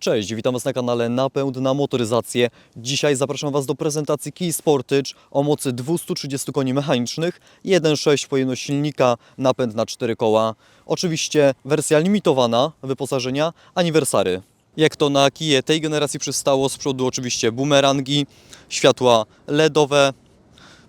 Cześć, witam Was na kanale Napęd na motoryzację. Dzisiaj zapraszam Was do prezentacji Key Sportage o mocy 230 koni mechanicznych, 1.6 pojemność silnika, napęd na 4 koła. Oczywiście wersja limitowana wyposażenia, aniversary. Jak to na kije tej generacji przystało, z przodu oczywiście bumerangi, światła LEDowe,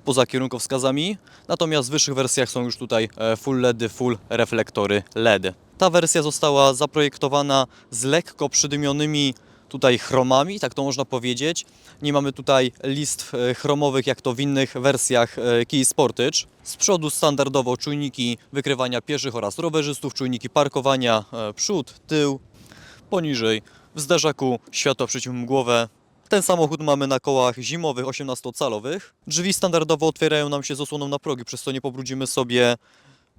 poza kierunkowskazami. Natomiast w wyższych wersjach są już tutaj e, full LEDy, full reflektory LED. Ta wersja została zaprojektowana z lekko przydymionymi tutaj chromami, tak to można powiedzieć. Nie mamy tutaj listw e, chromowych jak to w innych wersjach e, Key Sportage. Z przodu standardowo czujniki wykrywania pieszych oraz rowerzystów, czujniki parkowania, przód, tył, poniżej w zderzaku światła przeciwmgłowe. Ten samochód mamy na kołach zimowych 18-calowych. Drzwi standardowo otwierają nam się z osłoną na progi, przez co nie pobrudzimy sobie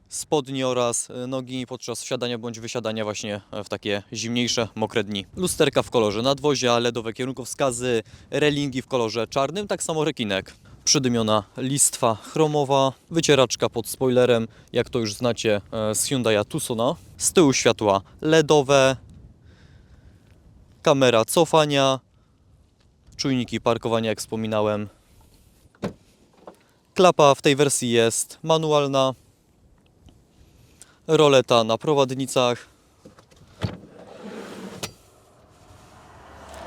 spodni oraz e, nogi podczas wsiadania bądź wysiadania właśnie w takie zimniejsze, mokre dni. Lusterka w kolorze nadwozia, LEDowe kierunkowskazy, relingi w kolorze czarnym, tak samo rekinek. Przydymiona listwa chromowa, wycieraczka pod spoilerem, jak to już znacie e, z Hyundai'a Tucsona. Z tyłu światła LEDowe, kamera cofania, czujniki parkowania, jak wspominałem. Klapa w tej wersji jest manualna, roleta na prowadnicach,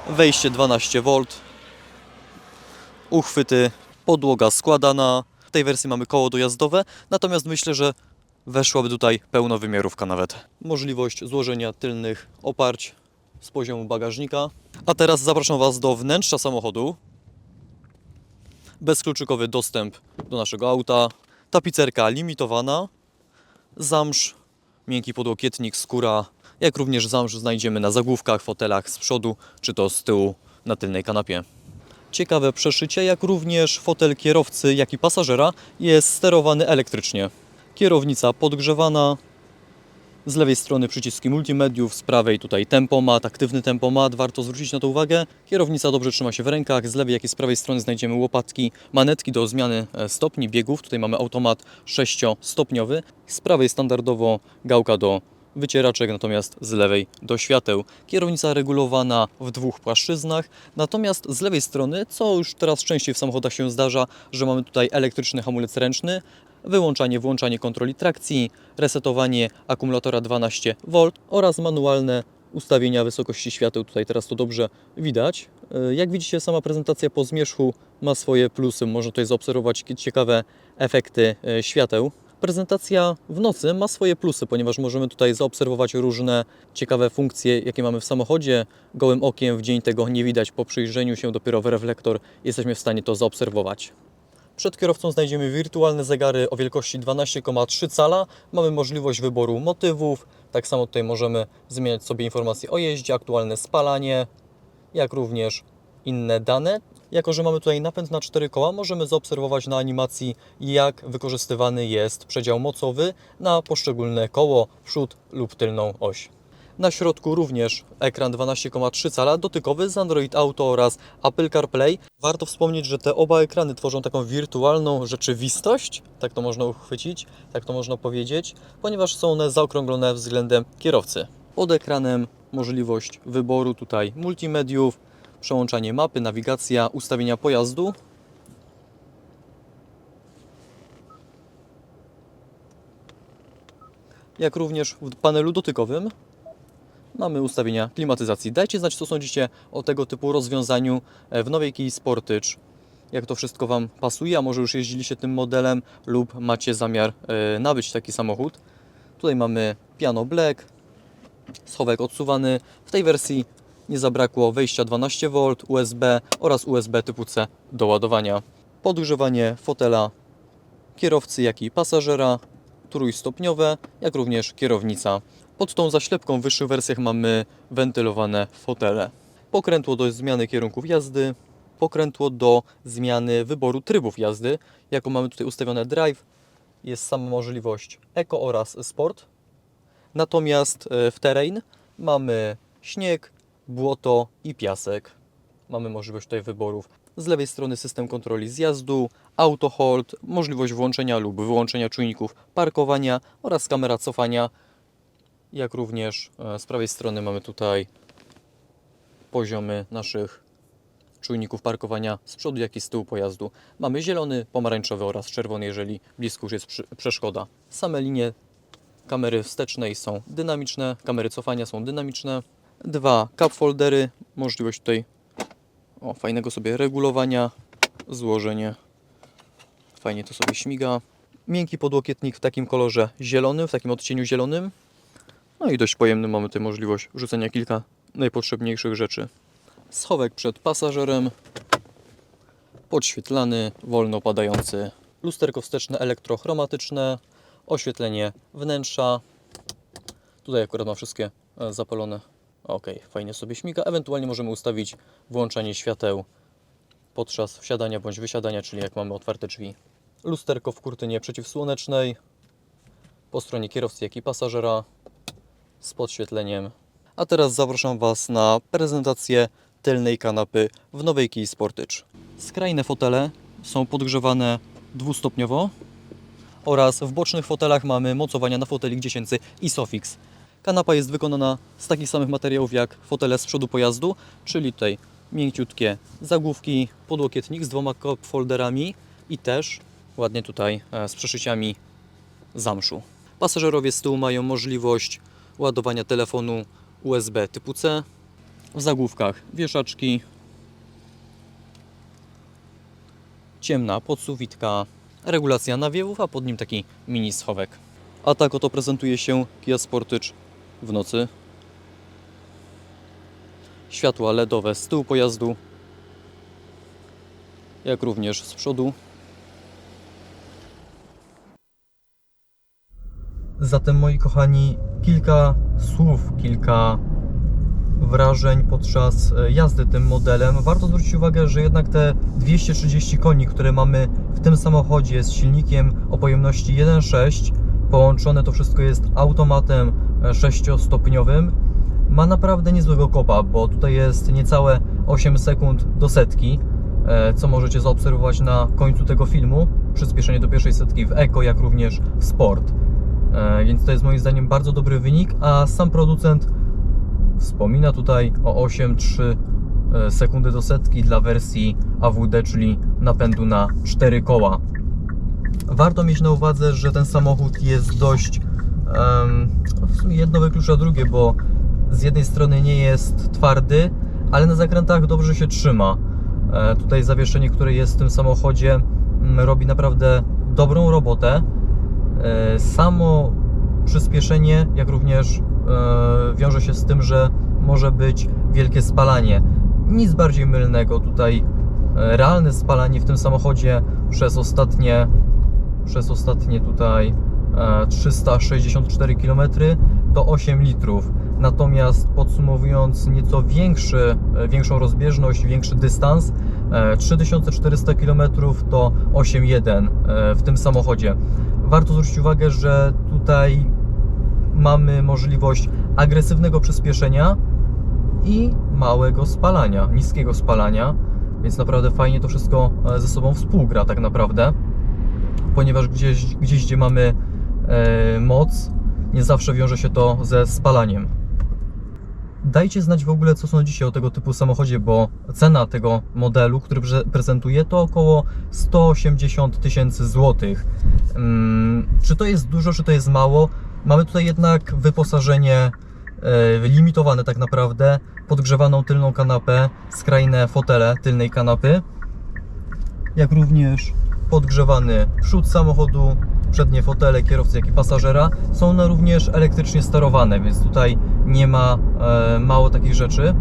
wejście 12V, uchwyty, podłoga składana. W tej wersji mamy koło dojazdowe, natomiast myślę, że weszłaby tutaj pełnowymiarówka nawet. Możliwość złożenia tylnych oparć z poziomu bagażnika. A teraz zapraszam Was do wnętrza samochodu. Bezkluczykowy dostęp do naszego auta. Tapicerka limitowana. Zamsz, miękki podłokietnik, skóra, jak również zamsz znajdziemy na zagłówkach, fotelach z przodu, czy to z tyłu na tylnej kanapie. Ciekawe przeszycie, jak również fotel kierowcy, jak i pasażera jest sterowany elektrycznie. Kierownica podgrzewana, z lewej strony przyciski multimediów, z prawej tutaj tempomat, aktywny tempomat, warto zwrócić na to uwagę. Kierownica dobrze trzyma się w rękach, z lewej jak i z prawej strony znajdziemy łopatki, manetki do zmiany e, stopni biegów. Tutaj mamy automat 6-stopniowy. Z prawej standardowo gałka do wycieraczek, natomiast z lewej do świateł. Kierownica regulowana w dwóch płaszczyznach, natomiast z lewej strony, co już teraz częściej w samochodach się zdarza, że mamy tutaj elektryczny hamulec ręczny, wyłączanie, włączanie kontroli trakcji, resetowanie akumulatora 12V oraz manualne ustawienia wysokości świateł. Tutaj teraz to dobrze widać. E, Jak widzicie, sama prezentacja po zmierzchu ma swoje plusy. Można tutaj zaobserwować ciekawe efekty e, świateł. Prezentacja w nocy ma swoje plusy, ponieważ możemy tutaj zaobserwować różne ciekawe funkcje, jakie mamy w samochodzie. Gołym okiem w dzień tego nie widać, po przyjrzeniu się dopiero w reflektor jesteśmy w stanie to zaobserwować. Przed kierowcą znajdziemy wirtualne zegary o wielkości 12,3 cala. Mamy możliwość wyboru motywów. Tak samo tutaj możemy zmieniać sobie informacje o jeździe, aktualne spalanie, jak również inne dane. Jako, że mamy tutaj napęd na 4 koła, możemy zaobserwować na animacji, jak wykorzystywany jest przedział mocowy na poszczególne koło, przód lub tylną oś. Na środku również ekran 12,3 cala dotykowy z Android Auto oraz Apple CarPlay. Warto wspomnieć, że te oba ekrany tworzą taką wirtualną rzeczywistość, tak to można uchwycić, tak to można powiedzieć, ponieważ są one zaokrąglone względem kierowcy. Pod ekranem możliwość wyboru tutaj multimediów, przełączanie mapy, nawigacja, ustawienia pojazdu. Jak również w panelu dotykowym mamy ustawienia klimatyzacji. Dajcie znać, co sądzicie o tego typu rozwiązaniu e, w nowej Kii Sportage. Jak to wszystko Wam pasuje, a może już jeździliście tym modelem lub macie zamiar e, nabyć taki samochód. Tutaj mamy piano black, schowek odsuwany. W tej wersji nie zabrakło wejścia 12V, USB oraz USB typu C do ładowania. Podgrzewanie fotela kierowcy, jak i pasażera, trójstopniowe, jak również kierownica. Pod tą zaślepką w wyższych wersjach mamy wentylowane fotele. Pokrętło do zmiany kierunków jazdy, pokrętło do zmiany wyboru trybów jazdy. Jako mamy tutaj ustawione drive, jest sama możliwość Eco oraz Sport. Natomiast e, w terrain mamy śnieg, błoto i piasek. Mamy możliwość tutaj wyborów. Z lewej strony system kontroli zjazdu, auto hold, możliwość włączenia lub wyłączenia czujników parkowania oraz kamera cofania. Jak również e, z prawej strony mamy tutaj poziomy naszych czujników parkowania z przodu, jak i z tyłu pojazdu. Mamy zielony, pomarańczowy oraz czerwony, jeżeli blisko już jest przeszkoda. Same linie kamery wstecznej są dynamiczne, kamery cofania są dynamiczne. Dwa cup foldery, możliwość tutaj o, fajnego sobie regulowania, złożenie. Fajnie to sobie śmiga. Miękki podłokietnik w takim kolorze zielonym, w takim odcieniu zielonym. No i dość pojemny mamy tutaj możliwość rzucenia kilka najpotrzebniejszych rzeczy. Schowek przed pasażerem. Podświetlany, wolno padający. Lusterko wsteczne elektrochromatyczne. Oświetlenie wnętrza. Tutaj akurat ma wszystkie e, zapalone. Ok, fajnie sobie śmiga. Ewentualnie możemy ustawić włączanie świateł podczas wsiadania bądź wysiadania, czyli jak mamy otwarte drzwi. Lusterko w kurtynie przeciwsłonecznej. Po stronie kierowcy, jak i pasażera z podświetleniem. A teraz zapraszam Was na prezentację tylnej kanapy w nowej Kii Sportage. Skrajne fotele są podgrzewane dwustopniowo oraz w bocznych fotelach mamy mocowania na fotelik 10 Isofix. Kanapa jest wykonana z takich samych materiałów jak fotele z przodu pojazdu, czyli tutaj mięciutkie zagłówki, podłokietnik z dwoma folderami i też ładnie tutaj e, z przeszyciami zamszu. Pasażerowie z tyłu mają możliwość ładowania telefonu USB typu C. W zagłówkach wieszaczki, ciemna podsuwitka, regulacja nawiewów, a pod nim taki mini schowek. A tak oto prezentuje się Kia Sportage w nocy. Światła LEDowe z tyłu pojazdu, jak również z przodu. Zatem moi kochani, kilka słów, kilka wrażeń podczas e, jazdy tym modelem. Warto zwrócić uwagę, że jednak te 230 koni, które mamy w tym samochodzie z silnikiem o pojemności 1.6, połączone to wszystko jest automatem 6-stopniowym, ma naprawdę niezłego kopa, bo tutaj jest niecałe 8 sekund do setki, e, co możecie zaobserwować na końcu tego filmu. Przyspieszenie do pierwszej setki w Eco, jak również w Sport. E, Więc to jest moim zdaniem bardzo dobry wynik, a sam producent wspomina tutaj o 8,3 e, sekundy do setki dla wersji AWD, czyli napędu na 4 koła. Warto mieć na uwadze, że ten samochód jest dość sumie jedno wyklucza drugie, bo z jednej strony nie jest twardy, ale na zakrętach dobrze się trzyma. E, tutaj zawieszenie, które jest w tym samochodzie, mm, robi naprawdę dobrą robotę. E, Samo przyspieszenie, jak również e, wiąże się z tym, że może być wielkie spalanie. Nic bardziej mylnego. Tutaj e, realne spalanie w tym samochodzie przez ostatnie, przez ostatnie tutaj e, 364 km to 8 litrów. Natomiast podsumowując nieco większy, większą rozbieżność, większy dystans, e, 3400 km to 8,1 e, w tym samochodzie. Warto zwrócić uwagę, że tutaj mamy możliwość agresywnego przyspieszenia i małego spalania, niskiego spalania, więc naprawdę fajnie to wszystko e, ze sobą współgra tak naprawdę, ponieważ gdzieś, gdzieś gdzie mamy e, moc, nie zawsze wiąże się to ze spalaniem. Dajcie znać w ogóle, co sądzicie o tego typu samochodzie, bo cena tego modelu, który prezentuję, to około 180 tysięcy złotych. Mm, Czy to jest dużo, czy to jest mało? Mamy tutaj jednak wyposażenie e, limitowane tak naprawdę, podgrzewaną tylną kanapę, skrajne fotele tylnej kanapy, jak również podgrzewany przód samochodu, przednie fotele kierowcy, jak i pasażera. Są one również elektrycznie sterowane, więc tutaj nie ma e, mało takich rzeczy,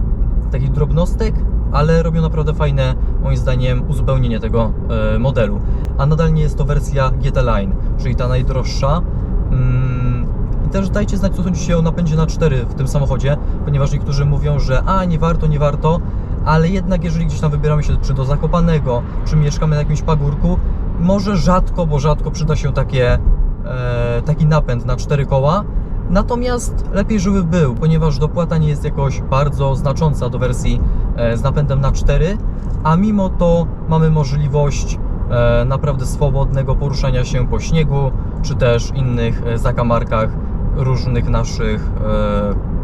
takich drobnostek, ale robią naprawdę fajne, moim zdaniem, uzupełnienie tego e, modelu. A nadal nie jest to wersja GT Line, czyli ta najdroższa. Mm, I też dajcie znać, co sądzicie o napędzie na 4 w tym samochodzie, ponieważ niektórzy mówią, że a, nie warto, nie warto, ale jednak jeżeli gdzieś tam wybieramy się czy do Zakopanego, czy mieszkamy na jakimś pagórku, może rzadko, bo rzadko przyda się takie, e, taki napęd na 4 koła, Natomiast lepiej, żeby był, ponieważ dopłata nie jest jakoś bardzo znacząca do wersji e, z napędem na 4, a mimo to mamy możliwość e, naprawdę swobodnego poruszania się po śniegu, czy też innych zakamarkach różnych naszych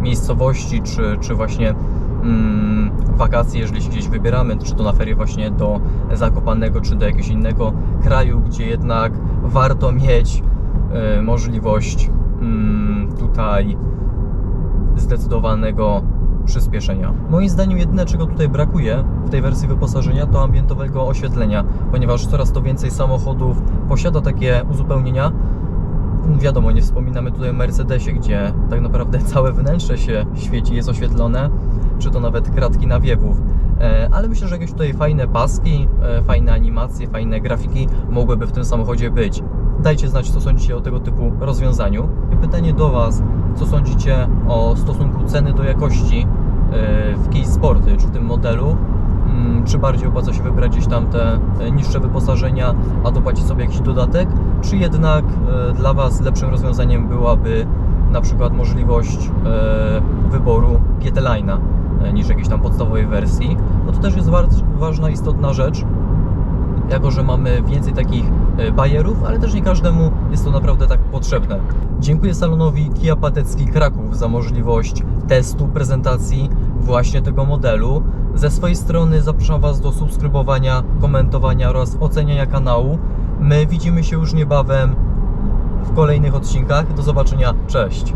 miejscowości, czy, czy właśnie wakacje, jeżeli się gdzieś wybieramy, czy to na ferie właśnie do Zakopanego, czy do jakiegoś innego kraju, gdzie jednak warto mieć e, możliwość mm, tutaj zdecydowanego przyspieszenia. Moim zdaniem jedyne czego tutaj brakuje w tej wersji wyposażenia to ambientowego oświetlenia, ponieważ coraz to więcej samochodów posiada takie uzupełnienia. Wiadomo, nie wspominamy tutaj o Mercedesie, gdzie tak naprawdę całe wnętrze się świeci, jest oświetlone, czy to nawet kratki nawiewów. E, Ale myślę, że jakieś tutaj fajne paski, e, fajne animacje, fajne grafiki mogłyby w tym samochodzie być. Dajcie znać, co sądzicie o tego typu rozwiązaniu. Pytanie do Was, co sądzicie o stosunku ceny do jakości e, w Kia Sporty, czy w tym modelu? Mm, Czy bardziej opłaca się wybrać gdzieś tam te niższe wyposażenia, a dopłacić sobie jakiś dodatek? Czy jednak dla Was lepszym rozwiązaniem byłaby na przykład możliwość wyboru GT-Line'a e, niż jakiejś tam podstawowej wersji? Bo to też jest wa- ważna, istotna rzecz, jako że mamy więcej takich e, bajerów, ale też nie każdemu jest to naprawdę tak potrzebne. Dziękuję salonowi Kia Patecki Kraków za możliwość testu, prezentacji właśnie tego modelu. Ze swojej strony zapraszam Was do subskrybowania, komentowania oraz oceniania kanału. My widzimy się już niebawem w kolejnych odcinkach. Do zobaczenia. Cześć!